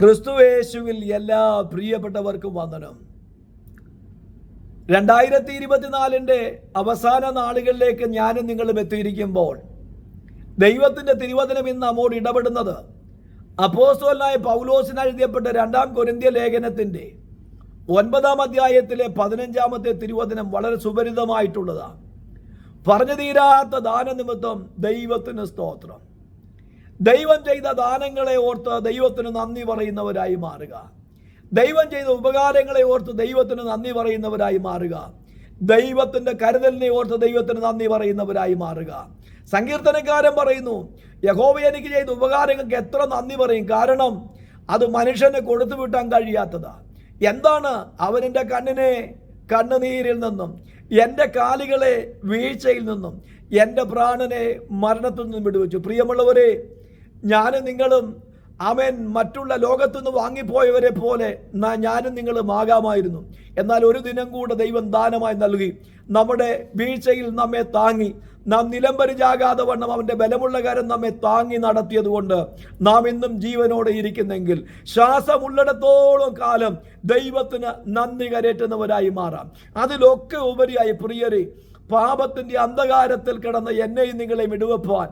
ക്രിസ്തുവേശുവിൽ എല്ലാ പ്രിയപ്പെട്ടവർക്കും വന്ദനം. രണ്ടായിരത്തി ഇരുപത്തിനാലിന്റെ അവസാന നാളുകളിലേക്ക് ഞാനും നിങ്ങളും എത്തിയിരിക്കുമ്പോൾ ദൈവത്തിന്റെ തിരുവചനം ഇന്ന് നമ്മോട് ഇടപെടുന്നത് അപ്പോസ്തലനായ പൗലോസിന് എഴുതിയപ്പെട്ട രണ്ടാം കൊരിന്ത്യ ലേഖനത്തിന്റെ ഒൻപതാം അധ്യായത്തിലെ പതിനഞ്ചാമത്തെ തിരുവചനം വളരെ സുപരിതമായിട്ടുള്ളതാണ് പറഞ്ഞു തീരാത്ത ദാനനിമിത്തം ദൈവത്തിന് സ്തോത്രം. ദൈവം ചെയ്ത ദാനങ്ങളെ ഓർത്ത് ദൈവത്തിന് നന്ദി പറയുന്നവരായി മാറുക. ദൈവം ചെയ്ത ഉപകാരങ്ങളെ ഓർത്ത് ദൈവത്തിന് നന്ദി പറയുന്നവരായി മാറുക. ദൈവത്തിന്റെ കരുതലിനെ ഓർത്ത് ദൈവത്തിന് നന്ദി പറയുന്നവരായി മാറുക. സങ്കീർത്തനക്കാരൻ പറയുന്നു യഹോവ എനിക്ക് ചെയ്ത ഉപകാരങ്ങൾക്ക് എത്ര നന്ദി പറയും. കാരണം അത് മനുഷ്യനെ കൊടുത്തു വിട്ടാൻ കഴിയാത്തതാ. എന്താണ്? അവനെന്റെ കണ്ണിനെ കണ്ണുനീരിൽ നിന്നും എന്റെ കാലുകളെ വീഴ്ചയിൽ നിന്നും എന്റെ പ്രാണനെ മരണത്തിൽ നിന്നും വിടുവച്ചു. പ്രിയമുള്ളവരെ ഞാനും നിങ്ങളും അവൻ മറ്റുള്ള ലോകത്തുനിന്ന് വാങ്ങിപ്പോയവരെ പോലെ ഞാനും നിങ്ങളും ആകാമായിരുന്നു. എന്നാൽ ഒരു ദിനം കൂടെ ദൈവം ദാനമായി നൽകി. നമ്മുടെ വീഴ്ചയിൽ നമ്മെ താങ്ങി. നാം നിലംപരിചാകാതെ വണ്ണം അവന്റെ ബലമുള്ള കാര്യം നമ്മെ താങ്ങി നടത്തിയതുകൊണ്ട് നാം ഇന്നും ജീവനോടെ ഇരിക്കുന്നെങ്കിൽ ശ്വാസമുള്ളിടത്തോളം കാലം ദൈവത്തിന് നന്ദി കരേറ്റുന്നവരായി മാറാം. അതിലൊക്കെ ഉപരിയായി പ്രിയരെ പാപത്തിന്റെ അന്ധകാരത്തിൽ കിടന്ന എന്നെയും നിങ്ങളെയും ഇടുവപ്പാൻ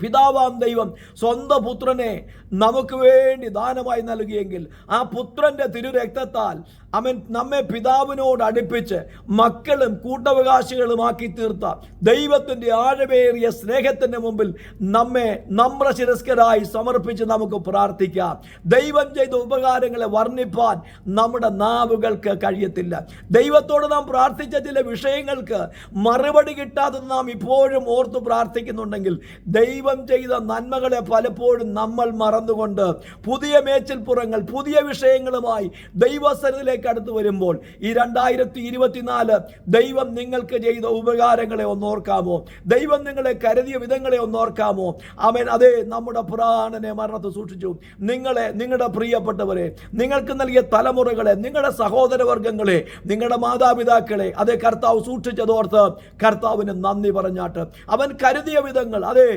പിതാവാം ദൈവം സ്വന്തം പുത്രനെ നമുക്ക് വേണ്ടി ദാനമായി നൽകിയെങ്കിൽ ആ പുത്രന്റെ തിരുരക്തത്താൽ അവൻ നമ്മെ പിതാവിനോട് അടുപ്പിച്ച് മക്കളും കൂട്ടവകാശികളുമാക്കി തീർത്ത ദൈവത്തിന്റെ ആഴമേറിയ സ്നേഹത്തിന്റെ മുമ്പിൽ നമ്മെ നമ്രശിരസ്കരായി സമർപ്പിച്ച് നമുക്ക് പ്രാർത്ഥിക്കാം. ദൈവം ചെയ്ത ഉപകാരങ്ങളെ വർണിപ്പാൻ നമ്മുടെ നാവുകൾക്ക് കഴിയത്തില്ല. ദൈവത്തോട് നാം പ്രാർത്ഥിച്ച ചില വിഷയങ്ങൾക്ക് മറുപടി കിട്ടാതെ നാം ഇപ്പോഴും ഓർത്ത് പ്രാർത്ഥിക്കുന്നുണ്ടെങ്കിൽ ദൈവം ചെയ്ത നന്മകളെ പലപ്പോഴും നമ്മൾ മറന്നുകൊണ്ട് പുതിയ മേച്ചിൽപ്പുറങ്ങൾ പുതിയ വിഷയങ്ങളുമായി ദൈവസരത്തിലേക്ക് അടുത്ത് വരുമ്പോൾ ഈ രണ്ടായിരത്തി ഇരുപത്തിനാല് ദൈവം നിങ്ങൾക്ക് ചെയ്ത ഉപകാരങ്ങളെ ഒന്നോർക്കാമോ ദൈവം നിങ്ങളെ കരുതിയ വിധങ്ങളെ ഒന്നോർക്കാമോ അവൻ അതെ നമ്മുടെ പ്രാണനെ മരണത്തെ സൂക്ഷിച്ചു. നിങ്ങളെ നിങ്ങളുടെ പ്രിയപ്പെട്ടവരെ നിങ്ങൾക്ക് നൽകിയ തലമുറകളെ നിങ്ങളുടെ സഹോദരവർഗങ്ങളെ നിങ്ങളുടെ മാതാപിതാക്കളെ അതേ കർത്താവ് സൂക്ഷിച്ചതോർത്ത് കർത്താവിന് നന്ദി പറഞ്ഞാട്ട് അവൻ കരുതിയ വിധങ്ങൾ അതെ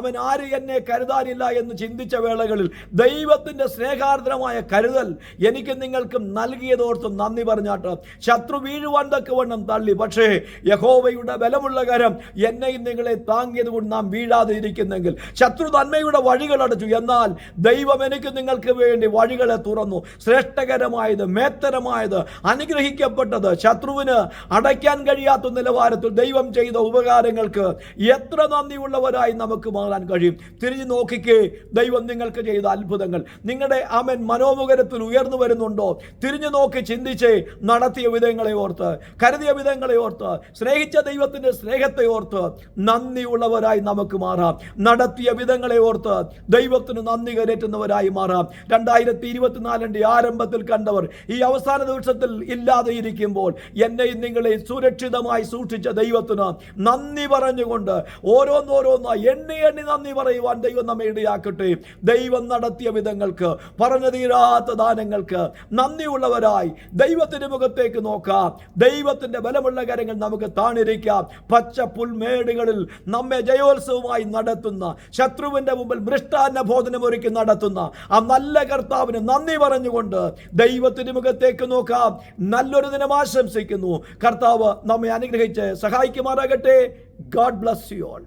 അവൻ ആര് എന്നെ കരുതാനില്ല എന്ന് ചിന്തിച്ച വേളകളിൽ ദൈവത്തിന്റെ സ്നേഹാർദ്രമായ കരുതൽ എനിക്ക് നിങ്ങൾക്കും നൽകിയതോർത്ത് നന്ദി പറഞ്ഞാട്ട് ശത്രു വീഴുവാൻ തക്കവണ്ണം തള്ളി. പക്ഷേ യഹോവയുടെ ബലമുള്ള കരം എന്നെയും നിങ്ങളെ താങ്ങിയത് കൊണ്ട് നാം വീഴാതെ ഇരിക്കുന്നെങ്കിൽ ശത്രു നന്മയുടെ വഴികൾ അടച്ചു. എന്നാൽ ദൈവം എനിക്ക് നിങ്ങൾക്ക് വേണ്ടി വഴികളെ തുറന്നു. ശ്രേഷ്ഠകരമായത് മേത്തരമായത് അനുഗ്രഹിക്കപ്പെട്ടത് ശത്രുവിന് അടയ്ക്കാൻ കഴിയാത്ത നിലവാരത്തിൽ ദൈവം ചെയ്ത ഉപകാരങ്ങൾക്ക് എത്ര നന്ദിയുള്ളവരായി നമുക്ക് മാറാൻ കഴിയും. തിരിഞ്ഞു നോക്കിക്കേ ദൈവം നിങ്ങൾക്ക് ചെയ്ത അത്ഭുതങ്ങൾ. നിങ്ങളുടെ അമൻ മനോമുഖരത്തിൽ ഉയർന്നു വരുന്നുണ്ടോ? തിരിഞ്ഞു നോക്കി ചിന്തിച്ച് നടത്തിയ വിധങ്ങളെ ഓർത്ത് കരുതിയ വിധങ്ങളെ ഓർത്ത് സ്നേഹിച്ച ദൈവത്തിന്റെ സ്നേഹത്തെ ഓർത്ത് നന്ദിയുള്ളവരായി നമുക്ക് മാറാം. നടത്തിയ വിധങ്ങളെ ഓർത്ത് ദൈവത്തിന് നന്ദി കരേറ്റുന്നവരായി മാറാം. രണ്ടായിരത്തി ഇരുപത്തിനാലിന്റെ ആരംഭത്തിൽ കണ്ടവർ ഈ അവസാന ദിവസത്തിൽ ഇല്ലാതെ ഇരിക്കുമ്പോൾ എന്നെയും നിങ്ങളെ സുരക്ഷിതമായി സൂക്ഷിച്ച ദൈവത്തിന് നന്ദി പറഞ്ഞുകൊണ്ട് ഓരോന്നോരോന്നായി എണ്ണി എണ്ണി നന്ദി പറയുവാൻ ദൈവം നമ്മെ ഇടയാക്കട്ടെ. ദൈവം നടത്തിയ വിധങ്ങൾക്ക് പറഞ്ഞു തീരാത്ത ദാനങ്ങൾക്ക് നന്ദിയുള്ളവരായി ദൈവത്തിന്റെ മുഖത്തേക്ക് നോക്കാം. ദൈവത്തിന്റെ ബലമുള്ള കാര്യങ്ങൾ നമുക്ക് താണിരിക്കാം. പച്ച പുൽമേടുകളിൽ നമ്മെ ജയോത്സവമായി നടത്തുന്ന ശത്രുവിന്റെ മുമ്പിൽ മൃഷ്ടാന്ന ബോധനം ഒരുക്കി നടത്തുന്ന ആ നല്ല കർത്താവിന് നന്ദി പറഞ്ഞുകൊണ്ട് ദൈവത്തിന്റെ മുഖത്തേക്ക് നോക്കാം. നല്ലൊരു ദിനം ആശംസിക്കുന്നു. കർത്താവ് നമ്മെ അനുഗ്രഹിച്ച് സഹായിക്കുമാറാകട്ടെ. God bless you all